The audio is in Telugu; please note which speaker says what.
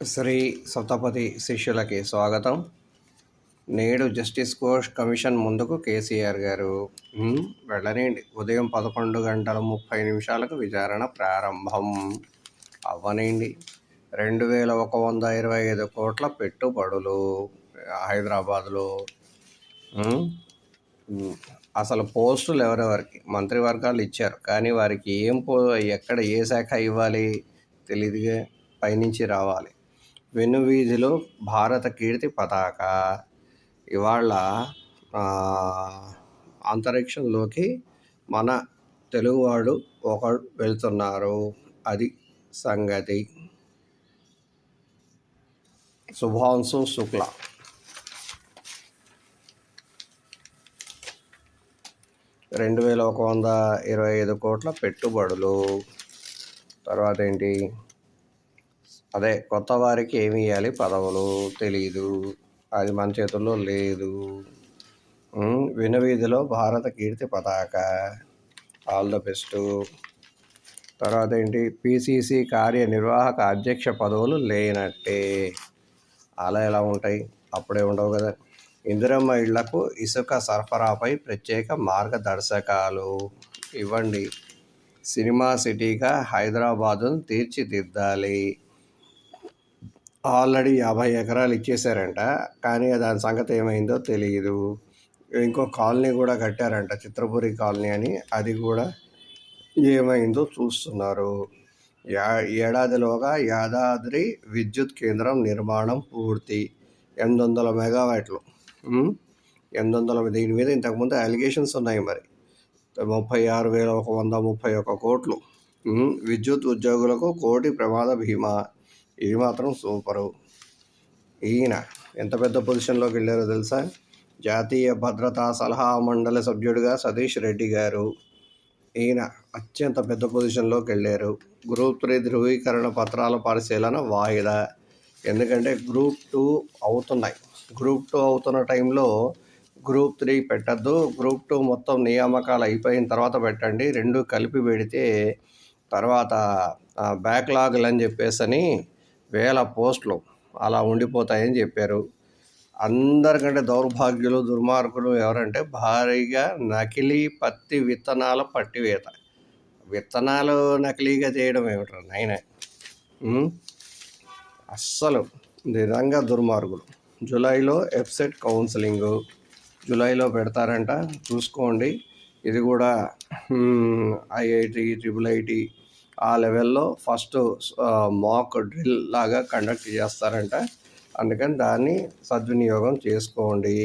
Speaker 1: శ్రీ సప్తపతి శిష్యులకి స్వాగతం. నేడు జస్టిస్ కోష్ కమిషన్ ముందుకు కేసీఆర్ గారు వెళ్ళనండి ఉదయం పదకొండు గంటల ముప్పై నిమిషాలకు విచారణ ప్రారంభం. అవ్వనండి రెండు వేల ఒక వంద ఇరవై ఐదు కోట్ల పెట్టుబడులు హైదరాబాద్లో. అసలు పోస్టులు ఎవరెవరికి? మంత్రివర్గాలు ఇచ్చారు. కానీ వారికి ఏం పో ఎక్కడ ఏ శాఖ ఇవ్వాలి? తెలియదుగా పైనుంచి రావాలి. వెనువీధిలో భారత కీర్తి పతాక ఇవాళ అంతరిక్షంలోకి మన తెలుగువాడు ఒకడు వెళ్తున్నారు. అది సంగతి. శుభాంశు శుక్ల. రెండు వేల ఒక వంద ఇరవై ఐదు కోట్ల పెట్టుబడులు. తర్వాత ఏంటి? అదే కొత్త వారికి ఏమి ఇవ్వాలి పదవులు తెలియదు అది మన చేతుల్లో లేదు. వినవీధిలో భారత కీర్తి పతాక. ఆల్ ద బెస్ట్ తర్వాత ఏంటి? పిసిసి కార్యనిర్వాహక అధ్యక్ష పదవులు లేనట్టే. అలా ఎలా ఉంటాయి? అప్పుడే ఉండవు కదా. ఇందిరమ్మ ఇళ్ళకు ఇసుక సరఫరాపై ప్రత్యేక మార్గదర్శకాలు. ఇవ్వండి. సినిమా సిటీగా హైదరాబాదును తీర్చిదిద్దాలి. ఆల్రెడీ యాభై ఎకరాలు ఇచ్చేశారంట. కానీ దాని సంగతి ఏమైందో తెలియదు ఇంకో కాలనీ కూడా కట్టారంట. చిత్రపురి కాలనీ అని. అది కూడా ఏమైందో చూస్తున్నారు. యా ఏడాదిలోగా యాదాద్రి విద్యుత్ కేంద్రం నిర్మాణం పూర్తి. ఎనిమిది వందల మెగావాట్లు ఎనిమిది వందల దీని మీద ఇంతకుముందు అలిగేషన్స్ ఉన్నాయి మరి. ముప్పై ఆరు వేల ఒక వంద ముప్పై ఒక కోట్లు. విద్యుత్ ఉద్యోగులకు కోటి ప్రమాద బీమా. ఇది మాత్రం సూపరు. ఈయన ఎంత పెద్ద పొజిషన్లోకి వెళ్ళారో తెలుసా? జాతీయ భద్రతా సలహా మండలి సభ్యుడిగా సతీష్ రెడ్డి గారు ఈయన అత్యంత పెద్ద పొజిషన్లోకి వెళ్ళారు. గ్రూప్ త్రీ ధృవీకరణ పత్రాల పరిశీలన వాయిదా. ఎందుకంటే గ్రూప్ టూ అవుతున్నాయి. గ్రూప్ టూ అవుతున్న టైంలో గ్రూప్ త్రీ పెట్టద్దు. గ్రూప్ టూ మొత్తం నియామకాలు అయిపోయిన తర్వాత పెట్టండి. రెండు కలిపి పెడితే తర్వాత బ్యాక్లాగులు అని చెప్పేసని వేల పోస్టులు అలా ఉండిపోతాయని చెప్పారు. అందరికంటే దౌర్భాగ్యులు దుర్మార్గులు ఎవరంటే భారీగా నకిలీ పత్తి విత్తనాల పట్టివేత. విత్తనాలు నకిలీగా చేయడం ఏమిట్రా నాయన? అస్సలు నిజంగా దుర్మార్గులు. జూలైలో ఎఫ్సెట్ కౌన్సిలింగ్ జూలైలో పెడతారంట. చూసుకోండి. ఇది కూడా ఐఐటి ట్రిపుల్ ఐటి ఆ లెవెల్లో ఫస్ట్ మాక్ డ్రిల్ లాగా కండక్ట్ చేస్తారంట. అందుకని దాన్ని సద్వినియోగం చేసుకోండి.